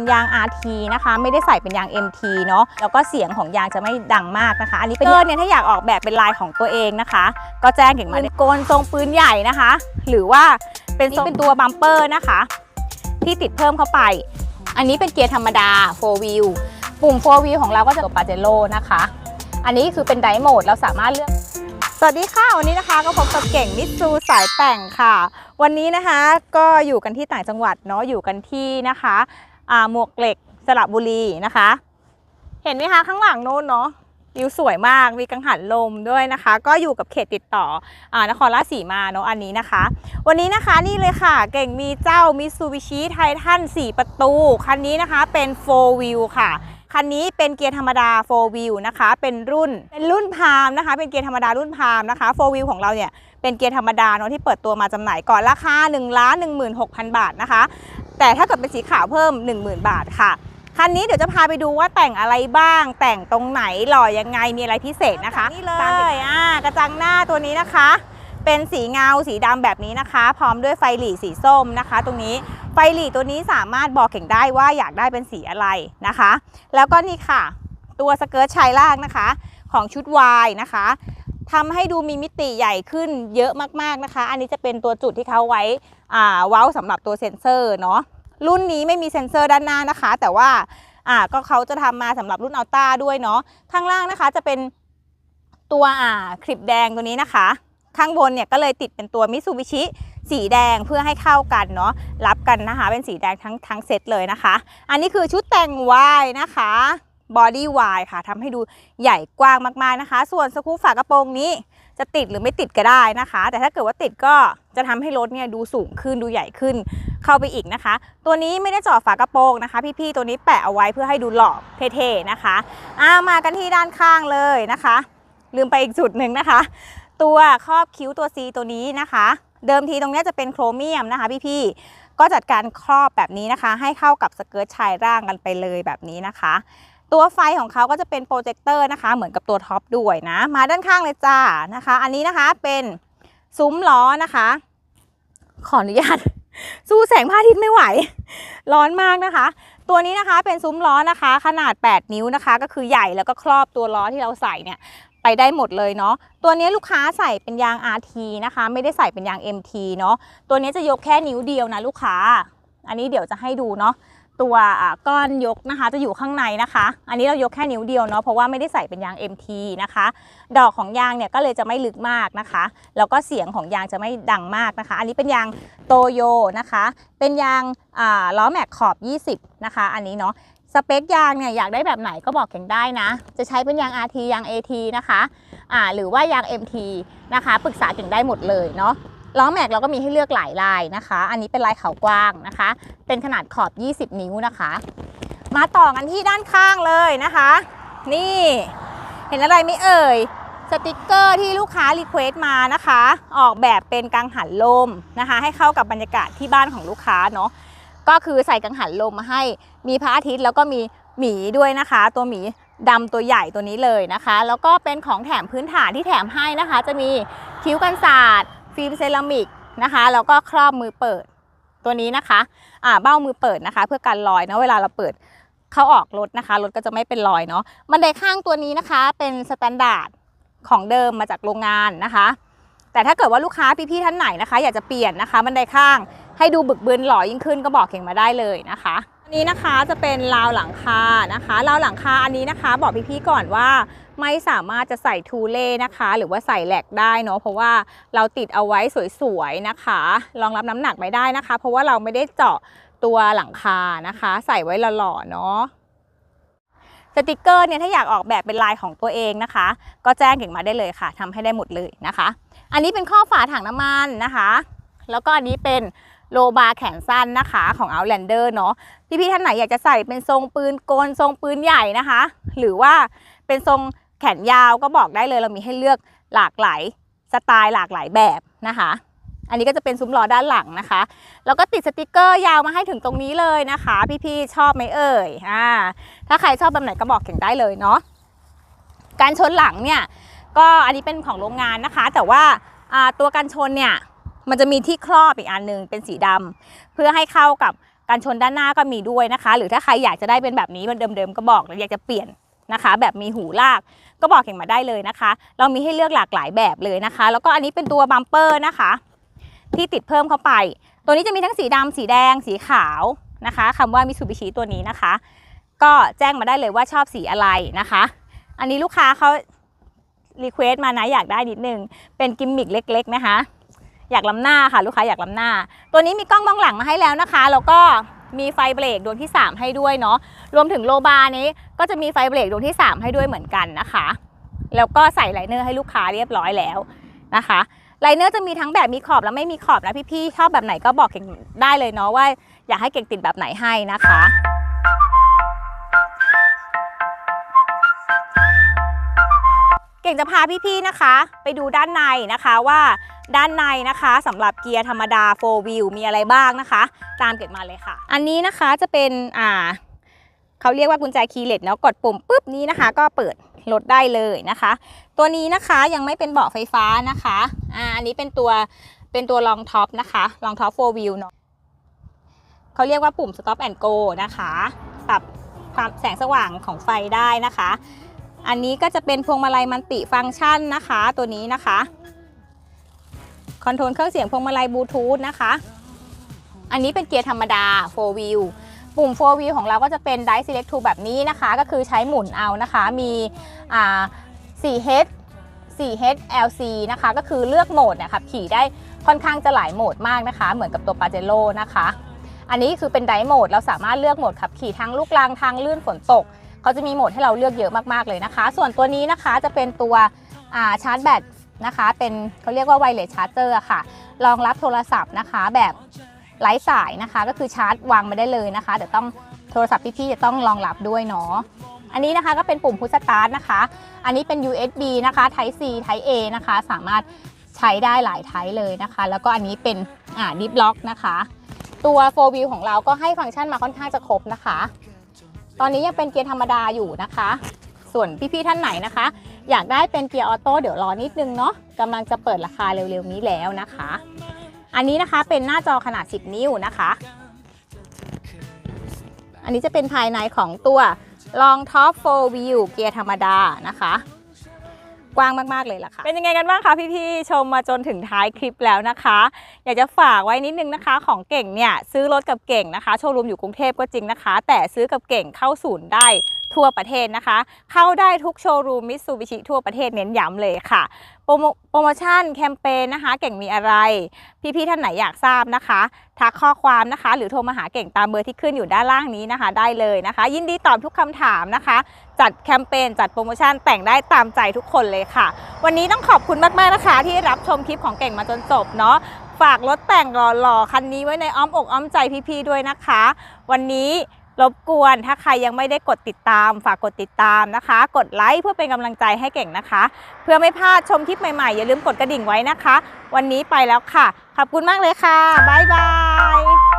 เป็นยาง RT นะคะ ไม่ได้ใส่เป็นยาง MT เนาะแล้วก็เสียงของยางจะไม่ดังมากนะคะ อันนี้เป็นเกอร์เนี่ยถ้าอยากออกแบบเป็นลายของตัวเองนะคะ ก็แจ้งเก่งมาได้โกนทรงปืนใหญ่นะคะ หรือว่าเป็นทรงเป็นตัวบัมเปอร์นะคะ ที่ติดเพิ่มเข้าไป อันนี้เป็นเกียร์ธรรมดา4 wheel ปุ่ม4 wheel ของเราก็จะตัวปาเจโร่นะคะ อันนี้คือเป็นไดโหมดเราสามารถเลือกสวัสดีค่ะ วันนี้นะคะก็พบกับเก่งมิตซูสายแต่งค่ะ วันนี้นะคะก็อยู่กันที่ต่างจังหวัดเนาะอยู่กันที่นะคะอ่า หมวกเหล็กสระบุรีนะคะ เห็นไหมคะข้างหลังโน้นเนาะวิวสวยมากมีกังหันลมด้วยนะคะ ก็อยู่กับเขตติดต่ออนครราชสีมาเนาะอันนี้นะคะ วันนี้นะคะนี่เลยค่ะ เก่งมีเจ้า Mitsubishi Titan 4ประตู คันนี้นะคะเป็น 4 wheel ค่ะคันนี้เป็นเกียร์ธรรมดา 4 wheel นะคะ เป็นรุ่น เป็นรุ่นพามนะคะ เป็นเกียร์ธรรมดารุ่นพามนะคะ 4 wheel ของเราเนี่ย เป็นเกียร์ธรรมดาเนาะที่เปิดตัวมาจำหน่ายก่อนราคา1นึ่งล้านหนึ่งหมื่นหกพันบาทนะคะ แต่ถ้าเกิดเป็นสีขาวเพิ่ม 10,000 บาทค่ะคันนี้เดี๋ยวจะพาไปดูว่าแต่งอะไรบ้าง แต่งตรงไหนหล่อยังไงมีอะไรพิเศษนะคะนี่เลยอ่ากระจังหน้าตัวนี้นะคะ เป็นสีเงาสีดำแบบนี้นะคะ พร้อมด้วยไฟหลีสีส้มนะคะ ตรงนี้ไฟหลีตัวนี้สามารถบอกเก่งได้ว่าอยากได้เป็นสีอะไรนะคะ แล้วก็นี่ค่ะ ตัวสเกิร์ตชายล่างนะคะ ของชุดวายนะคะ ทำให้ดูมีมิติใหญ่ขึ้นเยอะมากๆนะคะ อันนี้จะเป็นตัวจุดที่เขาไว้อ่าว้าสำหรับตัวเซ็นเซอร์เนาะรุ่นนี้ไม่มีเซ็นเซอร์ด้านหน้านะคะ แต่ว่าอ่าก็เขาจะทำมาสำหรับรุ่นอัลต้าด้วยเนาะข้างล่างนะคะจะเป็นตัวอ่าคลิปแดงตัวนี้นะคะ ข้างบนเนี่ยก็เลยติดเป็นตัวมิซูบิชิสีแดงเพื่อให้เข้ากันเนาะรับกันนะคะ เป็นสีแดงทั้งทั้งเซตเลยนะคะ อันนี้คือชุดแต่งวายนะคะ บอดี้วายค่ะทำให้ดูใหญ่กว้างมากๆนะคะ ส่วนสกู๊ปฝากระโปรงนี้จะติดหรือไม่ติดก็ได้นะคะ แต่ถ้าเกิดว่าติดก็จะทำให้รถเนี่ยดูสูงขึ้นดูใหญ่ขึ้นเข้าไปอีกนะคะ ตัวนี้ไม่ได้จาะฝากระโปรงนะคะ พี่ๆตัวนี้แปะเอาไว้เพื่อให้ดูหล่อเท่ๆนะคะอามากันที่ด้านข้างเลยนะคะ ลืมไปอีกจุดหนึ่งนะคะ ตัวครอบคิ้วตัว C ตัวนี้นะคะ เดิมทีตรงนี้จะเป็นโครเมียมนะคะ พี่ๆก็จัดการครอบแบบนี้นะคะ ให้เข้ากับสเกิร์ตชายร่างกันไปเลยแบบนี้นะคะ ตัวไฟของเขาก็จะเป็นโปรเจคเตอร์นะคะ เหมือนกับตัวท็อปด้วยนะ มาด้านข้างเลยจ้านะคะ อันนี้นะคะเป็นซุ้มล้อนะคะ ขออนุญาต สู้แสงพระอาทิตย์ไม่ไหว ร้อนมากนะคะ ตัวนี้นะคะเป็นซุ้มล้อนะคะ ขนาด 8 นิ้วนะคะ ก็คือใหญ่แล้วก็ครอบตัวล้อที่เราใส่เนี่ยไปได้หมดเลยเนาะ ตัวนี้ลูกค้าใส่เป็นยาง RT นะคะ ไม่ได้ใส่เป็นยาง MT เนาะ ตัวนี้จะยกแค่นิ้วเดียวนะลูกค้า อันนี้เดี๋ยวจะให้ดูเนาะตัวก้อนยกนะคะจะอยู่ข้างในนะคะ อันนี้เรายกแค่นิ้วเดียวเนาะเพราะว่าไม่ได้ใส่เป็นยาง MT นะคะ ดอกของยางเนี่ยก็เลยจะไม่ลึกมากนะคะ แล้วก็เสียงของยางจะไม่ดังมากนะคะ อันนี้เป็นยางโตโยนะคะ เป็นยางล้อแม็กขอบ 20 นะคะ อันนี้เนาะสเปคยางเนี่ยอยากได้แบบไหนก็บอกเก่งได้นะ จะใช้เป็นยาง RT ยาง AT นะคะอ่าหรือว่ายาง MT นะคะ ปรึกษาเก่งได้หมดเลยเนาะ ล้อแม็กเราก็มีให้เลือกหลายลายนะคะ อันนี้เป็นลายเขากว้างนะคะ เป็นขนาดขอบ 20 นิ้วนะคะ มาต่อกันที่ด้านข้างเลยนะคะ นี่เห็นอะไรไม่เอ่ยสติกเกอร์ที่ลูกค้ารีเควสต์มานะคะ ออกแบบเป็นกังหันลมนะคะ ให้เข้ากับบรรยากาศที่บ้านของลูกค้าเนาะก็คือใส่กังหันลมมาให้มีพระอาทิตย์แล้วก็มีหมีด้วยนะคะ ตัวหมีดำตัวใหญ่ตัวนี้เลยนะคะ แล้วก็เป็นของแถมพื้นฐานที่แถมให้นะคะ จะมีคิ้วกันศาสตร์ ฟิล์มเซรามิกนะคะแล้วก็ครอบมือเปิดตัวนี้นะคะอ่าเบ้ามือเปิดนะคะ เพื่อกันรอยนะเวลาเราเปิดเข้าออกรถนะคะรถก็จะไม่เป็นรอยเนาะบันไดข้างตัวนี้นะคะ เป็นสแตนดาร์ดของเดิมมาจากโรงงานนะคะ แต่ถ้าเกิดว่าลูกค้าพี่ๆท่านไหนนะคะ อยากจะเปลี่ยนนะคะบันไดข้างให้ดูบึกบึนหล่อยิ่งขึ้นก็บอกเก่งมาได้เลยนะคะ นี้นะคะจะเป็นราวหลังคานะคะราวหลังคาอันนี้นะคะ บอกพี่ๆก่อนว่าไม่สามารถจะใส่ทูเล่นะคะ หรือว่าใส่แหลกได้เนาะเพราะว่าเราติดเอาไว้สวยๆนะคะรองรับน้ำหนักไม่ได้นะคะ เพราะว่าเราไม่ได้เจาะตัวหลังคานะคะ ใส่ไว้หล่อๆเนาะสติกเกอร์เนี่ยถ้าอยากออกแบบเป็นลายของตัวเองนะคะ ก็แจ้งเก่งมาได้เลยค่ะทำให้ได้หมดเลยนะคะ อันนี้เป็นข้อฝาถังน้ำมันนะคะ แล้วก็อันนี้เป็น โลบาร์แขนสั้นนะคะของ Outlander เนาะพี่ๆท่านไหนอยากจะใส่เป็นทรงปืนกลทรงปืนใหญ่นะคะ หรือว่าเป็นทรงแขนยาวก็บอกได้เลยเรามีให้เลือกหลากหลายสไตล์หลากหลายแบบนะคะ อันนี้ก็จะเป็นซุ้มล้อด้านหลังนะคะ แล้วก็ติดสติกเกอร์ยาวมาให้ถึงตรงนี้เลยนะคะ พี่ๆชอบไหมเอ่ยอ่าถ้าใครชอบแบบไหนก็บอกเก่งได้เลยเนาะการชนหลังเนี่ยก็อันนี้เป็นของโรงงานนะคะ แต่ว่าอ่าตัวกันชนเนี่ย มันจะมีที่ครอบอีกอันหนึ่งเป็นสีดำเพื่อให้เข้ากับการชนด้านหน้าก็มีด้วยนะคะ หรือถ้าใครอยากจะได้เป็นแบบนี้มันเดิมๆก็บอกหรืออยากจะเปลี่ยนนะคะ แบบมีหูลากก็บอกเก่งมาได้เลยนะคะ เรามีให้เลือกหลากหลายแบบเลยนะคะ แล้วก็อันนี้เป็นตัวบัมเปอร์นะคะ ที่ติดเพิ่มเข้าไป ตัวนี้จะมีทั้งสีดำสีแดง สีขาวนะคะคำว่ามิ t ูบิชิตัวนี้นะคะ ก็แจ้งมาได้เลยว่าชอบสีอะไรนะคะ อันนี้ลูกค้าเขารีเควสต์มานะอยากได้นิดนึงเป็นกิมมิกเล็ก ๆ นะคะ อยากล้ำหน้าค่ะลูกค้าอยากล้ำหน้า ตัวนี้มีกล้องมองหลังมาให้แล้วนะคะ แล้วก็มีไฟเบรกดวงที่ 3 ให้ด้วยเนาะรวมถึงโลบาร์นี้ก็จะมีไฟเบรกดวงที่ 3 ให้ด้วยเหมือนกันนะคะ แล้วก็ใส่ไลเนอร์ให้ลูกค้าเรียบร้อยแล้วนะคะไลเนอร์จะมีทั้งแบบมีขอบและไม่มีขอบนะพี่ๆชอบแบบไหนก็บอกเก่งได้เลยเนาะว่าอยากให้เก่งติดแบบไหนให้นะคะ เก่งจะพาพี่ๆนะคะ ไปดูด้านในนะคะว่าด้านในนะคะสำหรับเกียร์ธรรมดา 4 wheel มีอะไรบ้างนะคะ ตามเก่งมาเลยค่ะ อันนี้นะคะจะเป็นอ่าเขาเรียกว่ากุญแจคีย์เลสเนาะกดปุ่มปุ๊บนี้นะคะ ก็เปิดรถได้เลยนะคะ ตัวนี้นะคะยังไม่เป็นเบาะไฟฟ้านะคะอ่าอันนี้เป็นตัวเป็นตัวรองท็อปนะคะรองท็อป 4 wheel เนาะเขาเรียกว่าปุ่ม stop and go นะคะปรับความแสงสว่างของไฟได้นะคะ อันนี้ก็จะเป็นพวงมาลัยมันติฟังก์ชันนะคะ ตัวนี้นะคะ คอนโทรลเครื่องเสียงพวงมาลัยบลูทูธนะคะ อันนี้เป็นเกียร์ธรรมดา 4 wheel ปุ่ม 4 wheel ของเราก็จะเป็น Dice Select to แบบนี้นะคะ ก็คือใช้หมุนเอานะคะ มีอ่า 4H 4H LC นะคะ ก็คือเลือกโหมดนี่ยค่ะขี่ได้ค่อนข้างจะหลายโหมดมากนะคะ เหมือนกับตัว p a j e r o นะคะ อันนี้คือเป็นไดโหมด เราสามารถเลือกโหมดขับขี่ทางลูกรังทางลื่นฝนตก เขาจะมีโหมดให้เราเลือกเยอะมากๆเลยนะคะ ส่วนตัวนี้นะคะจะเป็นตัวชาร์จแบตนะคะ เป็นเขาเรียกว่าไวเลสชาร์จเจอร์ค่ะรองรับโทรศัพท์นะคะ แบบไร้สายนะคะ ก็คือชาร์จวางไม่ได้เลยนะคะแต่ต้องโทรศัพท์พี่ๆจะต้องรองรับด้วยเนาะอันนี้นะคะก็เป็นปุ่มพุชสตาร์ทนะคะ อันนี้เป็น USB นะคะ Type C Type A นะคะ สามารถใช้ได้หลายไทป์เลยนะคะ แล้วก็อันนี้เป็นอ่าดิฟล็อกนะคะ ตัว4 wheel ของเราก็ให้ฟังก์ชันมาค่อนข้างจะครบนะคะ ตอนนี้ยังเป็นเกียร์ธรรมดาอยู่นะคะ ส่วนพี่ๆท่านไหนนะคะ อยากได้เป็นเกียร์ออโต้เดี๋ยวรอนิดนึงเนาะกำลังจะเปิดราคาเร็วๆนี้แล้วนะคะ อันนี้นะคะเป็นหน้าจอขนาด 10 นิ้วนะคะ อันนี้จะเป็นภายในของตัวลองท็อป4 View เกียร์ธรรมดานะคะ กว้างมากๆเลยล่ะค่ะ เป็นยังไงกันบ้างคะพี่ๆชมมาจนถึงท้ายคลิปแล้วนะคะ อยากจะฝากไว้นิดนึงนะคะ ของเก่งเนี่ยซื้อรถกับเก่งนะคะ โชว์รูมอยู่กรุงเทพก็จริงนะคะ แต่ซื้อกับเก่งเข้าศูนย์ได้ ทั่วประเทศนะคะ เข้าได้ทุกโชว์รูมมิตซูบิชิทั่วประเทศเน้นย้ำเลยค่ะ โปรโมชั่นแคมเปญนะคะ เก่งมีอะไร พี่ๆท่านไหนอยากทราบนะคะทักข้อความนะคะ หรือโทรมาหาเก่งตามเบอร์ที่ขึ้นอยู่ด้านล่างนี้นะคะ ได้เลยนะคะ ยินดีตอบทุกคำถามนะคะ จัดแคมเปญจัดโปรโมชั่นแต่งได้ตามใจทุกคนเลยค่ะ วันนี้ต้องขอบคุณมากๆนะคะ ที่รับชมคลิปของเก่งมาจนจบเนาะฝากรถแต่งหล่อๆคันนี้ไว้ในอ้อมอกอ้อมใจพี่ๆด้วยนะคะ วันนี้ รบกวนถ้าใครยังไม่ได้กดติดตามฝากกดติดตามนะคะ กดไลค์เพื่อเป็นกำลังใจให้เก่งนะคะ เพื่อไม่พลาดชมคลิปใหม่ๆ อย่าลืมกดกระดิ่งไว้นะคะ วันนี้ไปแล้วค่ะ ขอบคุณมากเลยค่ะบ๊ายบาย